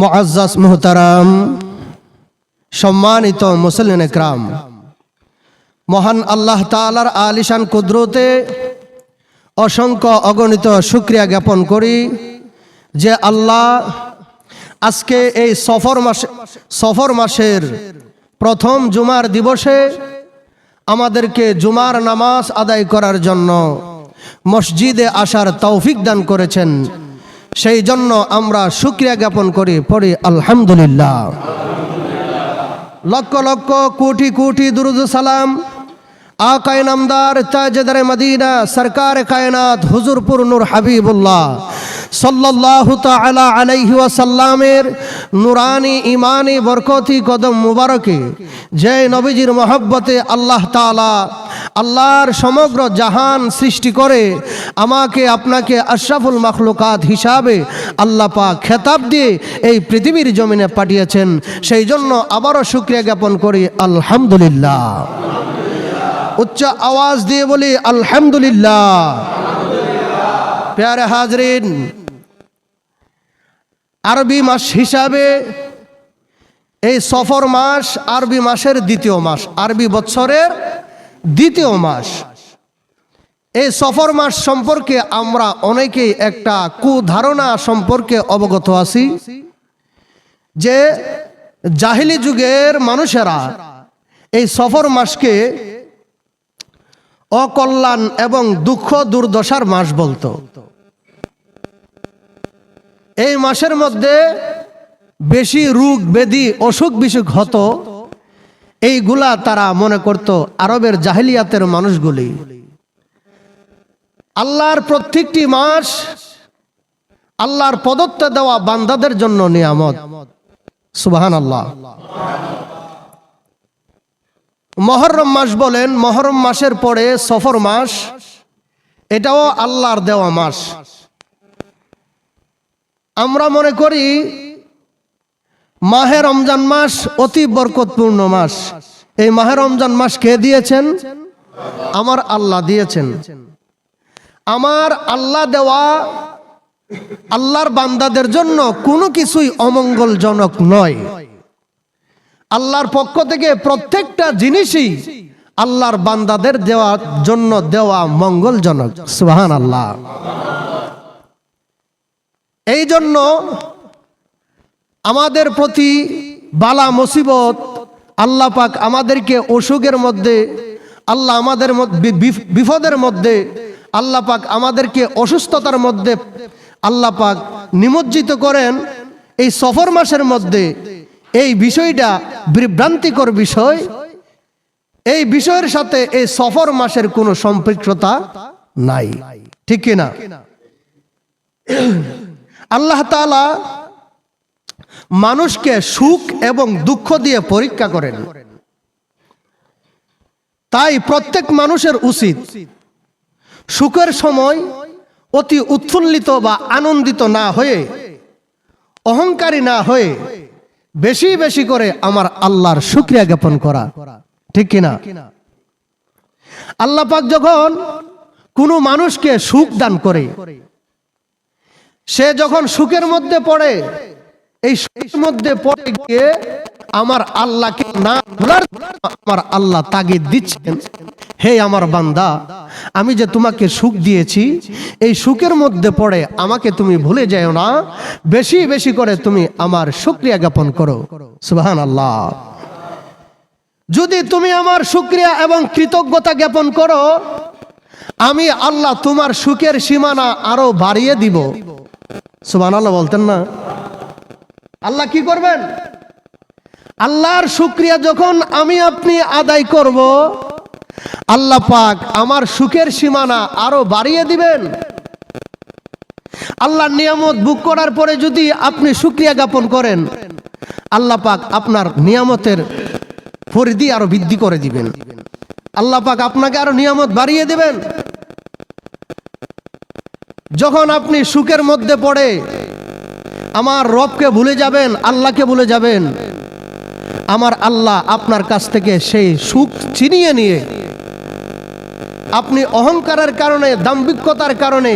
মুআজ্জাজ মুহতারাম, সম্মানিত মুসলিন একরাম, মহান আল্লাহ তালার আলিশান কুদরতে অসংখ্য অগণিত শুক্রিয়া জ্ঞাপন করি যে আল্লাহ আজকে এই সফর মাসে, সফর মাসের প্রথম জুমার দিবসে আমাদেরকে জুমার নামাজ আদায় করার জন্য মসজিদে আসার তৌফিক দান করেছেন। সেই জন্য আমরা শুক্রিয়া জ্ঞাপন করি, পড়ি আলহামদুলিল্লাহ। লক্ষ লক্ষ কোটি কোটি দুরুদ সালাম আকায় নামদার তাজদারে মদিনা, সরকার কায়নাত হুজুরপুর নূর হাবিবুল্লাহ। সাল্লাল্লাহু তাআলা আলাইহি ওয়াসাল্লামের নুরানি ইমানি বরকতি, কদম মুবারকে যে নবীজির মহব্বতে আল্লাহ তাআলা আল্লাহর সমগ্র জাহান সৃষ্টি করে, আমাকে আপনাকে আশরাফুল মাখলুকাত হিসাবে আল্লাহ পাক খেতাব দিয়ে এই পৃথিবীর জমিনে পাঠিয়েছেন। সেই জন্য আবারও শুক্রিয়া জ্ঞাপন করি, আলহামদুলিল্লাহ। উচ্চ আওয়াজ দিয়ে বলি, আলহামদুলিল্লাহ। প্যারে হাজরিন, আরবি মাস হিসাবে এই সফর মাস আরবি মাসের দ্বিতীয় মাস, আরবি বৎসরের দ্বিতীয় মাস। এই সফর মাস সম্পর্কে আমরা অনেকেই একটা কুধারণা সম্পর্কে অবগত আছি, যে জাহিলি যুগের মানুষেরা এই সফর মাসকে অকল্যাণ এবং দুঃখ দুর্দশার মাস বলতো। এই মাসের মধ্যে বেশি রোগ, ব্যাধি অসুখ বিসুখ হতো। এইগুলা তারা মনে করত আরবের জাহিলিয়াতের মানুষগুলি। আল্লাহর প্রত্যেকটি মাস আল্লাহর প্রদত্ত দেওয়া বান্দাদের জন্য নিয়ামত। সুবাহান আল্লাহ মহরম মাস বলেন, মহরম মাসের পরে সফর মাস, এটাও আল্লাহর দেওয়া মাস। আমরা মনে করি মাহে রমজান মাস অতি বরকতপূর্ণ মাস। এই মাহে রমজান মাস কে দিয়েছেন? আমার আল্লাহ দিয়েছেন। আমার আল্লাহ দেওয়া আল্লাহর বান্দাদের জন্য কোনো কিছুই অমঙ্গলজনক নয়। আল্লাহর পক্ষ থেকে প্রত্যেকটা জিনিসই আল্লাহর বান্দাদের দেওয়ার জন্য দেওয়া মঙ্গলজনক। সুহান আল্লাহ এই জন্য আমাদের প্রতি বালা মুসিবত আল্লাহ পাক আমাদেরকে অসুখের মধ্যে, আল্লাহ আমাদের বিপদের মধ্যে, আল্লাহ পাক আমাদেরকে অসুস্থতার মধ্যে আল্লাহ পাক নিমজ্জিত করেন। এই সফর মাসের মধ্যে এই বিষয়টা বিভ্রান্তিকর বিষয়। এই বিষয়ের সাথে এই সফর মাসের কোনো সম্পৃক্ততা নাই। ঠিক কিনা? আল্লাহ তাআলা মানুষকে সুখ এবং দুঃখ দিয়ে পরীক্ষা করেন। তাই প্রত্যেক মানুষের উচিত সুখের সময় অতি উৎফুল্লিত বা আনন্দিত না হয়ে, অহংকারী না হয়ে বেশি বেশি করে আমার আল্লাহর শুক্রিয়া জ্ঞাপন করা। ঠিক কিনা আল্লাহ পাক যখন কোনো মানুষকে সুখ দান করে, সে যখন সুখের মধ্যে পড়ে এই মধ্যে পড়ে গিয়ে আমার আল্লাহকে না ভোলার আমার আল্লাহ তাগিদ দিচ্ছেন। হে আমার বান্দা, আমি যে তোমাকে সুখ দিয়েছি, এই সুখের মধ্যে পড়ে আমাকে তুমি ভুলে যাও না। বেশি বেশি করে তুমি আমার শুক্রিয়া জ্ঞাপন করো। সুবহান আল্লাহ যদি তুমি আমার শুক্রিয়া এবং কৃতজ্ঞতা জ্ঞাপন করো, আমি আল্লাহ তোমার সুখের সীমানা আরও বাড়িয়ে দিব। সুবহান আল্লাহ বলতেন না? আল্লাহ কি করবেন? আল্লাহর শুক্রিয়া যখন আমি আপনি আদায় করব, আল্লাহ পাক আমার সুখের সীমানা আরও বাড়িয়ে দিবেন। আল্লাহর নিয়ামত বুক করার পরে যদি আপনি শুক্রিয়া জ্ঞাপন করেন, আল্লাহ পাক আপনার নিয়ামতের পরিধি আরও বৃদ্ধি করে দিবেন। আল্লাহ পাক আপনাকে আরও নিয়ামত বাড়িয়ে দিবেন। যখন আপনি সুখের মধ্যে পড়ে আমার রবকে ভুলে যাবেন, আল্লাহকে ভুলে যাবেন। আমার আল্লাহ আপনার কাছ থেকে সেই সুখ ছিনিয়ে নিয়ে, আপনি অহংকারের কারণে, দাম্ভিকতার কারণে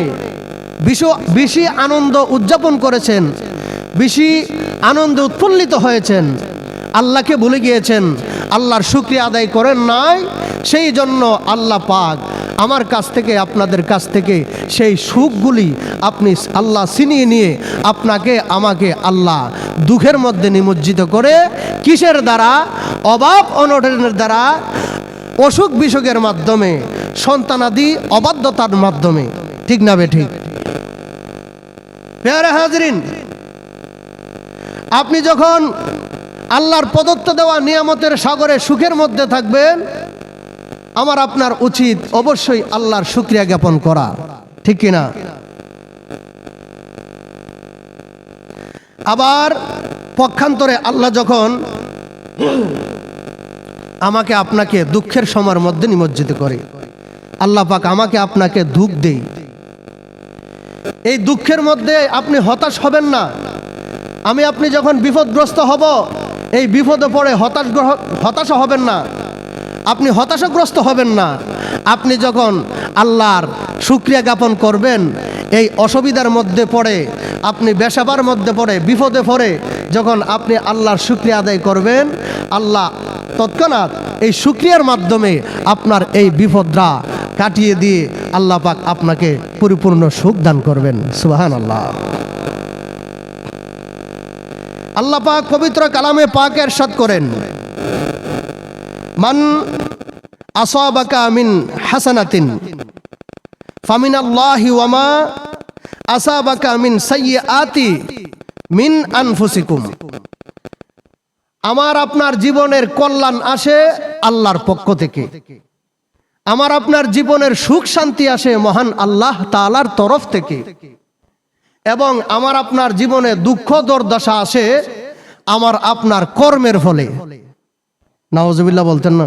বেশি আনন্দ উদযাপন করেছেন, বেশি আনন্দে উৎফুল্লিত হয়েছেন, আল্লাহকে ভুলে গিয়েছেন, আল্লাহর শুক্রিয়া আদায় করেন নাই, সেই জন্য আল্লাহ পাক আমার কাছ থেকে, আপনাদের কাছ থেকে সেই সুখগুলি আপনি আল্লাহ ছিনিয়ে নিয়ে আপনাকে, আমাকে আল্লাহ দুঃখের মধ্যে নিমজ্জিত করে কিসের দ্বারা? অভাব অনটনের দ্বারা, অসুখ বিসুখের মাধ্যমে, সন্তানাদি অবাধ্যতার মাধ্যমে। ঠিক না বে ঠিক? আপনি যখন আল্লাহর প্রদত্ত দেওয়া নিয়ামতের সাগরে সুখের মধ্যে থাকবেন আমার আপনার উচিত অবশ্যই আল্লাহর শুক্রিয়া জ্ঞাপন করা। ঠিক কিনা? আবার পক্ষান্তরে আল্লাহ যখন আমাকে আপনাকে দুঃখের সময়ের মধ্যে নিমজ্জিত করে, আল্লাহ পাক আমাকে আপনাকে দুঃখ দেই। এই দুঃখের মধ্যে আপনি হতাশ হবেন না। আমি আপনি যখন বিপদগ্রস্ত হব, এই বিপদে পড়ে হতাশ হতাশা হবেন না। আপনি হতাশাগ্রস্ত হবেন না। আপনি যখন আল্লাহর সুক্রিয়া জ্ঞাপন করবেন, এই অসুবিধার মধ্যে পড়ে, আপনি বেসাবার মধ্যে পড়ে, বিপদে পড়ে, যখন আপনি আল্লাহর শুক্রিয়া আদায় করবেন, আল্লাহ তৎক্ষণাৎ এই শুক্রিয়ার মাধ্যমে আপনার এই বিপদরা কাটিয়ে দিয়ে আল্লাহ পাক আপনাকে পরিপূর্ণ সুখ দান করবেন। সুবাহান আল্লাহ আল্লাহ পাক পবিত্র কালামে পাক এরশাদ করেন। মান আসাবাকা মিন হাসানাতিন ফামিন আল্লাহি ওয়ামা আসাবাকা মিন সাইয়্যাতি মিন আনফুসিকুম। আমার আপনার জীবনের কল্যাণ আসে আল্লাহর পক্ষ থেকে। আমার আপনার জীবনের সুখ শান্তি আসে মহান আল্লাহ তাআলার তরফ থেকে। এবং আমার আপনার জীবনে দুঃখ দুর্দশা আসে আমার আপনার কর্মের ফলে। নওয়াজবিল্লাহ বলতেন না।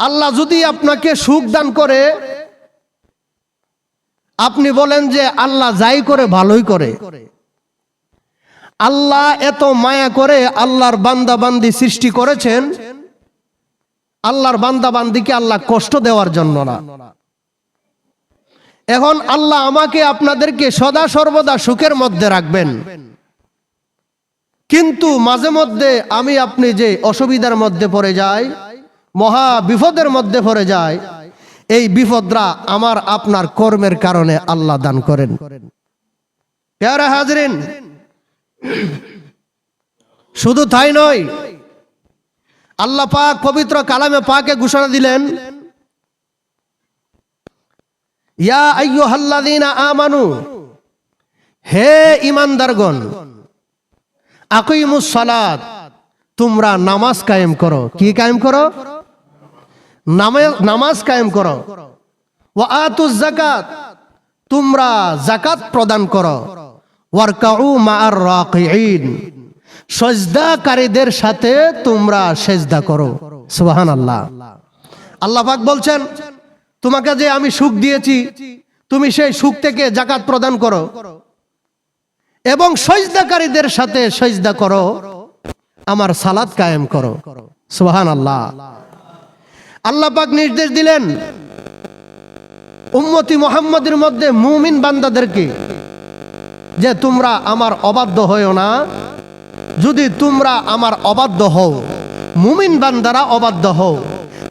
আল্লাহ যদি আপনাকে সুখ দান করে, আপনি বলেন যে আল্লাহ যাই করে ভালোই করে। আল্লাহ এত মায়া করে আল্লাহর বান্দা বান্দি সৃষ্টি করেছেন, আল্লাহর বান্দা বান্দিকে আল্লাহ কষ্ট দেওয়ার জন্য না। এখন আল্লাহ আমাকে আপনাদেরকে সদা সর্বদা সুখের মধ্যে রাখবেন। কিন্তু মাঝে মধ্যে আমি আপনি যে অসুবিধার মধ্যে পড়ে যাই, মহা বিপদের মধ্যে পড়ে যায় এই বিপদরা আমার আপনার কর্মের কারণে আল্লাহ দান করেন। পেয়ারা হাজরিন, শুধু তাই নয়, আল্লাহ পাক পবিত্র কালামে পাকে ঘোষণা দিলেন, ইয়া আমানু, হে ঈমানদারগণ আকিমুস সালাত তোমরা নামাজ কায়েম করো। কি কায়েম করো? নামে- নামাজ কায়েম করো। ওয়া আতুজ যাকাত, তোমরা যাকাত প্রদান করো। ওয়ারকাউ মাআর রাকিঈন, সজদাকারীদের সাথে তোমরা সেজদা করো। সুবহানাল্লাহ। আল্লাহ পাক বলছেন, তোমাকে যে আমি সুখ দিয়েছি, তুমি সেই সুখ থেকে জাকাত প্রদান করো। এবং সজদাকারীদের সাথে সজদা করো। আমার সালাদ কায়েম করো। সুবহান আল্লাহ আল্লাহ পাক নির্দেশ দিলেন, উম্মতি মোহাম্মদের মধ্যে মুমিন বান্দাদেরকে যে তোমরা আমার অবাধ্য হয়েও না, যদি তোমরা আমার অবাধ্য হও, মুমিন বান্দারা অবাধ্য হও,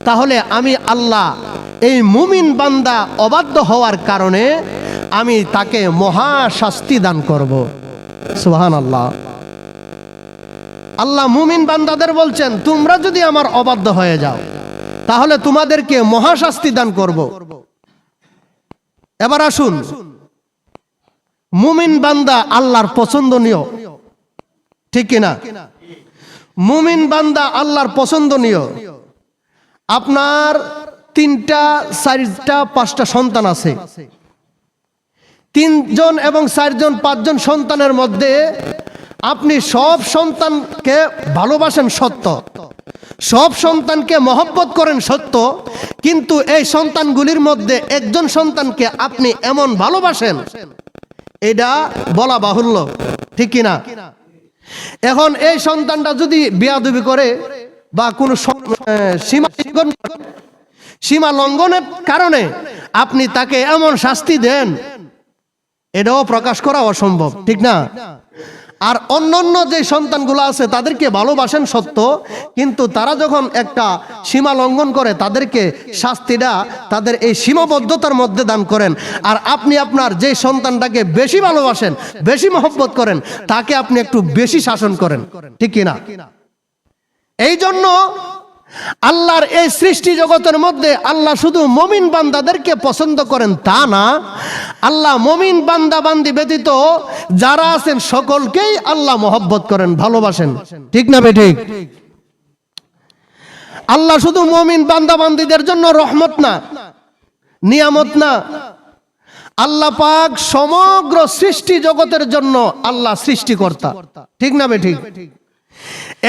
তাহলে আমি আল্লাহ এই মুমিন বান্দা অবাধ্য হওয়ার কারণে আমি তাকে মহা শাস্তি দান করব। সুহান আল্লাহ আল্লাহ মুমিন বান্দাদের বলছেন, তোমরা যদি আমার অবাধ্য হয়ে যাও, তাহলে তোমাদেরকে মহাশাস্তি দান করব। এবার আসুন। মুমিন বান্দা আল্লাহর পছন্দনীয়, ঠিক কিনা? মুমিন বান্দা আল্লাহর পছন্দনীয়। আপনার তিনটা, চারটা, পাঁচটা সন্তান আছে। তিনজন এবং চারজন, পাঁচজন সন্তানের মধ্যে আপনি সব সন্তানকে ভালোবাসেন সত্য। সব সন্তানকে মহব্বত করেন সত্য, কিন্তু এই সন্তানগুলির মধ্যে একজন সন্তানকে আপনি এমন ভালোবাসেন, এটা বলা বাহুল্য, ঠিক কিনা? এখন এই সন্তানটা যদি বিয়াদবি করে বা কোনো সীমা সীমা লঙ্ঘনের কারণে আপনি তাকে এমন শাস্তি দেন এটাও প্রকাশ করা অসম্ভব, ঠিক না? আর অন্যান্য যে সন্তানগুলো আছে, তাদেরকে ভালোবাসেন সত্য, কিন্তু তারা যখন একটা সীমা লঙ্ঘন করে, তাদেরকে শাস্তিটা তাদের এই সীমাবদ্ধতার মধ্যে দান করেন। আর আপনি আপনার যে সন্তানটাকে বেশি ভালোবাসেন, বেশি মহব্বত করেন, তাকে আপনি একটু বেশি শাসন করেন, ঠিক কিনা? এই জন্য আল্লাহর এই সৃষ্টি জগতের মধ্যে আল্লাহ শুধু মমিন বান্দাদেরকে পছন্দ করেন তা না, আল্লাহ মমিন বান্দা বান্দি ব্যতীত যারা আছেন সকলকেই আল্লাহ মহব্বত করেন, ভালোবাসেন। ঠিক না বে ঠিক আল্লাহ শুধু মমিন বান্দা বান্দিদের জন্য রহমত না, নিয়ামত না। আল্লাহ পাক সমগ্র সৃষ্টি জগতের জন্য আল্লাহ সৃষ্টিকর্তা। ঠিক না ঠিক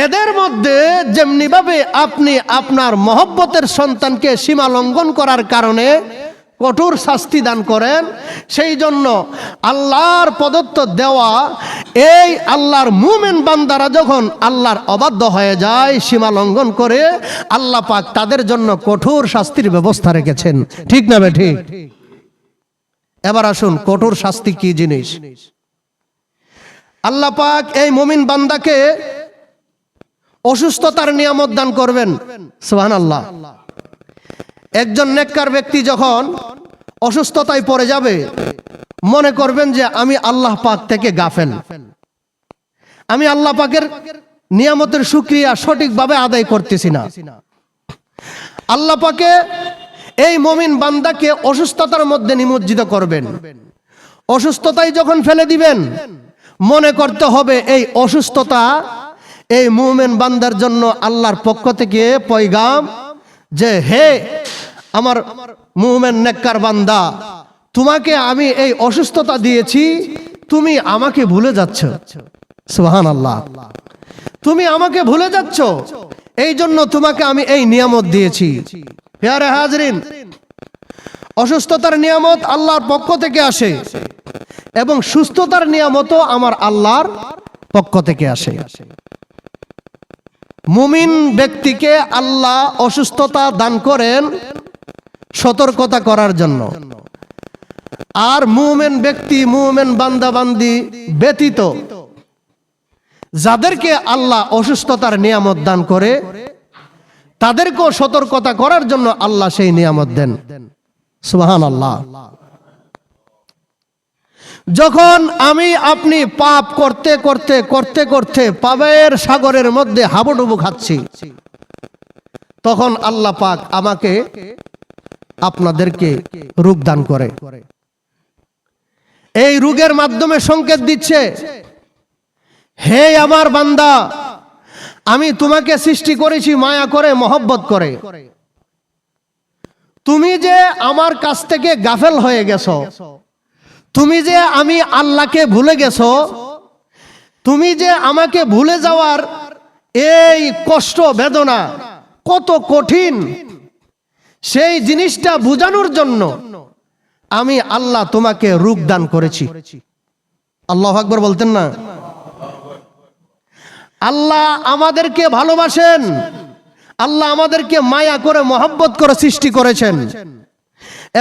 এদের মধ্যে যেমনি ভাবে আপনি আপনার মহব্বতের সন্তানকে সীমা লঙ্ঘন করার কারণে কঠোর শাস্তি দান করেন, সেই জন্য আল্লাহর প্রদত্ত দেওয়া এই আল্লাহর মুমেন বান্দারা যখন আল্লাহর অবাধ্য হয়ে যায়, সীমা লঙ্ঘন করে, আল্লাহ পাক তাদের জন্য কঠোর শাস্তির ব্যবস্থা রেখেছেন। ঠিক না ঠিক? এবার আসুন, কঠোর শাস্তি কি জিনিস? আল্লাহ পাক এই মুমিন বান্দাকে অসুস্থতার নিয়ামত দান করবেন। সুহান আল্লাহ একজন নেককার ব্যক্তি যখন অসুস্থতায় পড়ে যাবে, মনে করবেন যে আমি আল্লাহ পাক থেকে গাফেল। আমি আল্লাহ পাকের নিয়ামতের সুক্রিয়া সঠিকভাবে আদায় করতেছি না। আল্লাহ পাকে এই মমিন বান্দাকে অসুস্থতার মধ্যে নিমজ্জিত করবেন। অসুস্থতায় যখন ফেলে দিবেন, মনে করতে হবে এই অসুস্থতা এই মুমেন বান্দার জন্য আল্লাহর পক্ষ থেকে পয়গাম যে, হে আমার মুমেন নেককার বান্দা, তোমাকে আমি এই অসুস্থতা দিয়েছি, তুমি আমাকে ভুলে যাচ্ছ। সুহান আল্লাহ তুমি আমাকে ভুলে যাচ্ছ এই জন্য তোমাকে আমি এই নিয়ামত দিয়েছি। পেয়ারে হাজরিন, অসুস্থতার নিয়ামত আল্লাহর পক্ষ থেকে আসে এবং সুস্থতার নিয়ামতও আমার আল্লাহর পক্ষ থেকে আসে। মুমিন ব্যক্তিকে আল্লাহ অসুস্থতা দান করেন সতর্কতা করার জন্য। আর মুমেন ব্যক্তি, মুমেন বান্দা বান্দি ব্যতীত, যাদেরকে আল্লাহ অসুস্থতার নিয়ামত দান করে, তাদেরকেও সতর্কতা করার জন্য আল্লাহ সেই নিয়ামত দেন। সুবাহান আল্লাহ যখন আমি আপনি পাপ করতে করতে করতে করতে পাবের সাগরের মধ্যে হাবুডুবু খাচ্ছি, তখন আল্লাহ পাক আমাকে আপনাদেরকে রূপ দান করে। এই রোগের মাধ্যমে সংকেত দিচ্ছে, হে আমার বান্দা, আমি তোমাকে সৃষ্টি করেছি মায়া করে, মহব্বত করে। তুমি যে আমার কাছ থেকে গাফেল হয়ে গেছো তুমি যে আমি আল্লাহকে ভুলে গেছো, তুমি যে আমাকে ভুলে যাওয়ার এই কষ্ট, বেদনা কত কঠিন, সেই জিনিসটা বোঝানোর জন্য আমি আল্লাহ তোমাকে রূপ দান করেছি। আল্লাহ আকবর বলতেন না? আল্লাহ আমাদেরকে ভালোবাসেন, আল্লাহ আমাদেরকে মায়া করে মহব্বত করে সৃষ্টি করেছেন।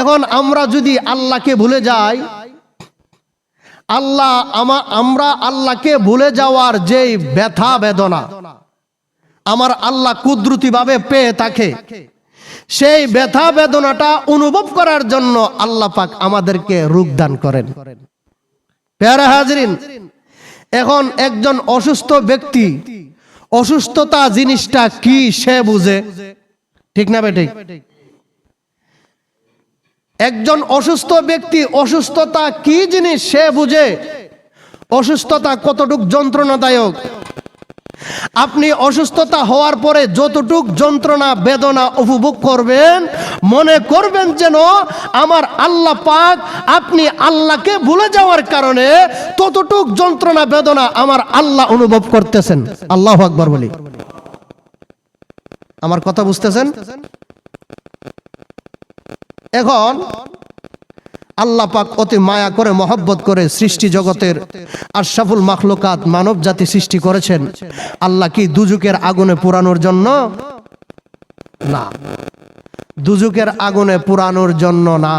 এখন আমরা যদি আল্লাহকে ভুলে যাই আল্লাহ আমা আমরা আল্লাহকে ভুলে যাওয়ার যেই ব্যথা বেদনা, আমার আল্লাহ কুদরতিভাবে পেয়ে থাকে, সেই ব্যথা বেদনাটা অনুভব করার জন্য আল্লাহ পাক আমাদেরকে রূপ দান করেন। পেয়ারা হাজরিন, এখন একজন অসুস্থ ব্যক্তি, অসুস্থতা জিনিসটা কি সে বুঝে? ঠিক না বেঠিক? একজন অসুস্থ ব্যক্তি, অসুস্থতা কি জিনিস সে বুঝে? অসুস্থতা কতটুক যন্ত্রণাদায়ক? আপনি অসুস্থতা হওয়ার পরে যতটুক যন্ত্রণা, বেদনা উপভোগ করবেন, মনে করবেন যেন আমার আল্লাহ পাক আপনি আল্লাহকে ভুলে যাওয়ার কারণে ততটুক যন্ত্রণা, বেদনা আমার আল্লাহ অনুভব করতেছেন। আল্লাহ আকবর বলি। আমার কথা বুঝতেছেন? এখন আল্লাহ পাক অতি মায়া করে, মহব্বত করে সৃষ্টি জগতের আশরাফুল মাখলুকাত মানব জাতি সৃষ্টি করেছেন। আল্লাহ কি দুজুকের আগুনে পুরানোর জন্য? না। দুজুকের আগুনে পুরানোর জন্য না।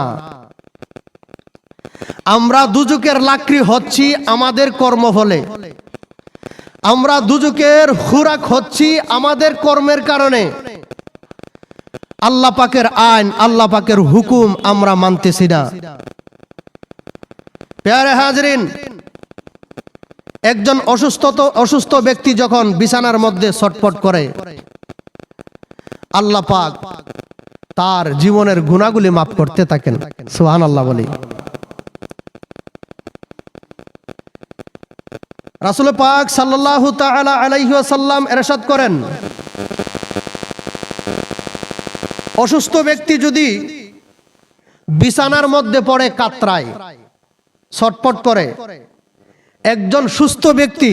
আমরা দুজকের লাকড়ি হচ্ছি আমাদের কর্ম কর্মফলে। আমরা দুজকের খুরাক হচ্ছি আমাদের কর্মের কারণে। আল্লাহ পাকের আইন, আল্লাহ পাকের হুকুম আমরা মানতেছি না। পেয়ারে হাজরিন, একজন অসুস্থ অসুস্থ ব্যক্তি যখন বিছানার মধ্যে ছটপট করে, আল্লাহ পাক তার জীবনের গুণাগুলি মাফ করতে থাকেন। সুহান আল্লাহ বলি। রাসুল পাক সাল্লাল্লাহু তাআলা আলাইহি এরশাদ করেন অসুস্থ ব্যক্তি যদি বিছানার মধ্যে পড়ে, কাতরায়, ছটপট করে, একজন সুস্থ ব্যক্তি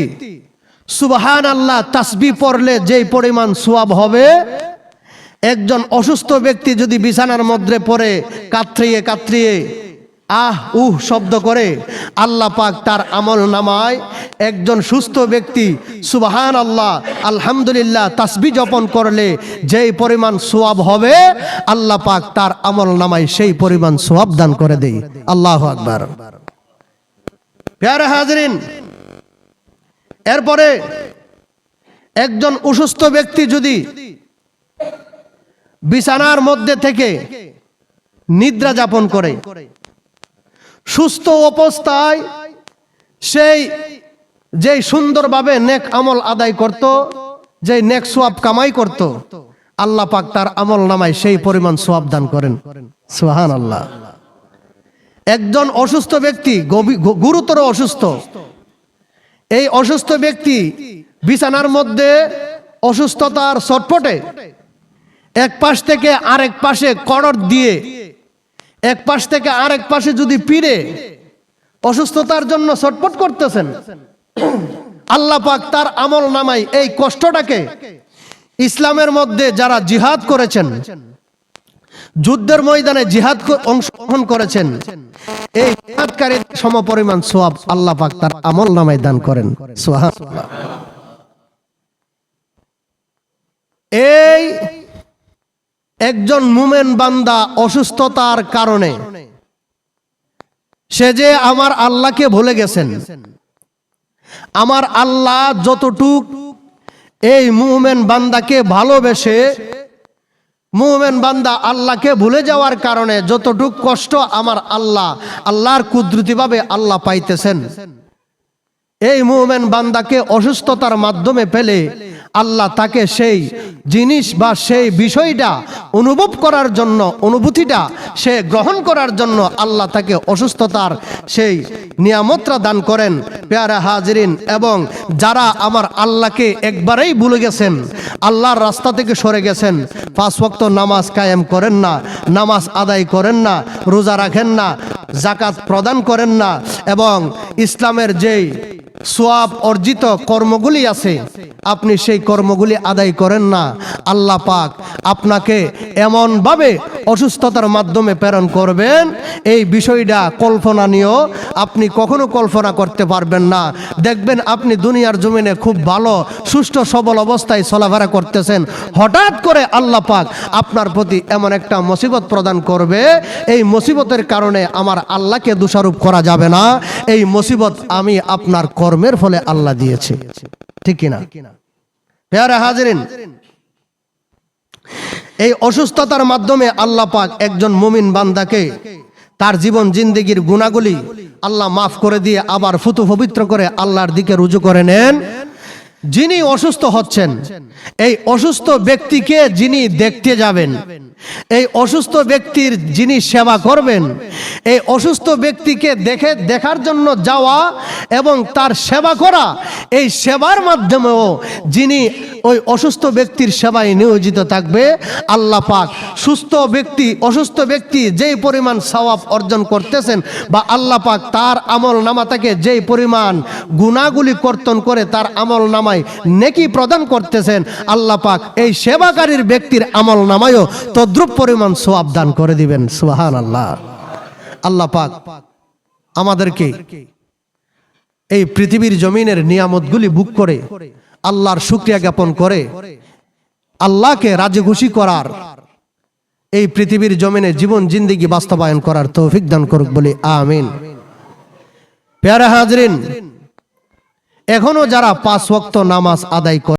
সুবহান আল্লাহ তাসবি পড়লে যেই পরিমাণ সোয়াব হবে, একজন অসুস্থ ব্যক্তি যদি বিছানার মধ্যে পড়ে, কাতরিয়ে কাতরিয়ে আহ, উহ শব্দ করে। আল্লাহ পাক তার আমল নামায় একজন সুস্থ ব্যক্তি সুবাহান আল্লাহ আলহামদুলিল্লাহ, তাসবি জপন করলে যেই পরিমাণ সোয়াব হবে, আল্লাহ পাক তার আমল নামায় সেই পরিমাণ সোয়াব দান করে দেই আল্লাহ আকবার। হাজরিন, এরপরে একজন অসুস্থ ব্যক্তি যদি বিছানার মধ্যে থেকে নিদ্রা যাপন করে সুস্থ অবস্থায় সেই, যেই সুন্দরভাবে নেক আমল আদায় করত, যেই নেক সোয়াব কামাই করত, আল্লাহ পাক তার আমল নামায় সেই পরিমাণ সোয়াব দান করেন। সুহান আল্লাহ একজন অসুস্থ ব্যক্তি গুরুতর অসুস্থ, এই অসুস্থ ব্যক্তি বিছানার মধ্যে অসুস্থতার ছটফটে, এক পাশ থেকে আরেক পাশে করড দিয়ে এক পাশ থেকে আরেক পাশে যদি পিড়ে অসুস্থতার জন্য ছটফট করতেছেন, আল্লাহ পাক তার আমল নামাই এই কষ্টটাকে ইসলামের মধ্যে যারা জিহাদ করেছেন, যুদ্ধের ময়দানে জিহাদ অংশগ্রহণ করেছেন, এই জিহাদকারীর সমপরিমাণ সোয়াব আল্লাহ পাক তার আমল নামায় দান করেন। সোহান এই একজন মুমেন বান্দা অসুস্থতার কারণে। সে যে আমার আল্লাহকে ভুলে গেছেন। আমার আল্লাহ যতটুক এই মুমেন বান্দাকে ভালোবেসে, মুমেন বান্দা আল্লাহকে ভুলে যাওয়ার কারণে যতটুক কষ্ট আমার আল্লাহ, আল্লাহর কুদরতিভাবে আল্লাহ পাইতেছেন। এই মুমেন বান্দাকে অসুস্থতার মাধ্যমে পেলে আল্লাহ তাকে সেই জিনিস বা সেই বিষয়টা অনুভব করার জন্য, অনুভূতিটা সে গ্রহণ করার জন্য আল্লাহ তাকে অসুস্থতার সেই নিয়ামতরা দান করেন। পেয়ারা হাজরিন, এবং যারা আমার আল্লাহকে একবারেই ভুলে গেছেন, আল্লাহর রাস্তা থেকে সরে গেছেন, পাঁচ ওয়াক্ত নামাজ কায়েম করেন না, নামাজ আদায় করেন না, রোজা রাখেন না জাকাত প্রদান করেন না, এবং ইসলামের যেই সোয়াব অর্জিত কর্মগুলি আছে। আপনি সেই কর্মগুলি আদায় করেন না। আল্লাহ পাক আপনাকে এমনভাবে অসুস্থতার মাধ্যমে প্রেরণ করবেন। এই বিষয়টা কল্পনা নিয়েও আপনি কখনো কল্পনা করতে পারবেন না। দেখবেন আপনি দুনিয়ার জমিনে খুব ভালো সুষ্ঠু সবল অবস্থায় চলাফেরা করতেছেন। হঠাৎ করে আল্লাহ পাক আপনার প্রতি এমন একটা মুসিবত প্রদান করবে। এই মুসিবতের কারণে আমার আল্লাহকে দোষারোপ করা যাবে না। এই মুসিবত আমি আপনার কর্মের ফলে আল্লাহ দিয়েছে। ঠিক কিনা? পেয়ারে হাজিরিন এই অসুস্থতার মাধ্যমে আল্লাহ পাক একজন মুমিন বান্দাকে তার জীবন, জিন্দিগির গুণাগুলি আল্লাহ মাফ করে দিয়ে আবার ফুতু পবিত্র করে আল্লাহর দিকে রুজু করে নেন। যিনি অসুস্থ হচ্ছেন, এই অসুস্থ ব্যক্তিকে যিনি দেখতে যাবেন এই অসুস্থ ব্যক্তির যিনি সেবা করবেন, এই অসুস্থ ব্যক্তিকে দেখে, দেখার জন্য যাওয়া এবং তার সেবা করা, এই সেবার মাধ্যমেও যিনি ওই অসুস্থ ব্যক্তির সেবায় নিয়োজিত থাকবে, আল্লাহ পাক সুস্থ ব্যক্তি, অসুস্থ ব্যক্তি যেই পরিমাণ সওয়াব অর্জন করতেছেন বা আল্লাহ পাক তার আমল নামা থেকে যেই পরিমাণ গুণাগুলি কর্তন করে তার আমল নামায় নেকি প্রদান করতেছেন, আল্লাহ পাক এই সেবাকারীর ব্যক্তির আমল নামায়ও তদ্রুপ পরিমাণ সোয়াব দান করে দিবেন সুহান আল্লাহ আল্লাহ পাক আমাদেরকে এই পৃথিবীর জমিনের নিয়ামতগুলি বুক করে, আল্লাহর শুক্রিয়া জ্ঞাপন করে, আল্লাহকে রাজি খুশি করার এই পৃথিবীর জমিনে জীবন, জিন্দিগি বাস্তবায়ন করার তৌফিক দান করুক বলে আমিন। পেয়ারা হাজরিন, এখনও যারা পাঁচ ওয়াক্ত নামাজ আদায় করে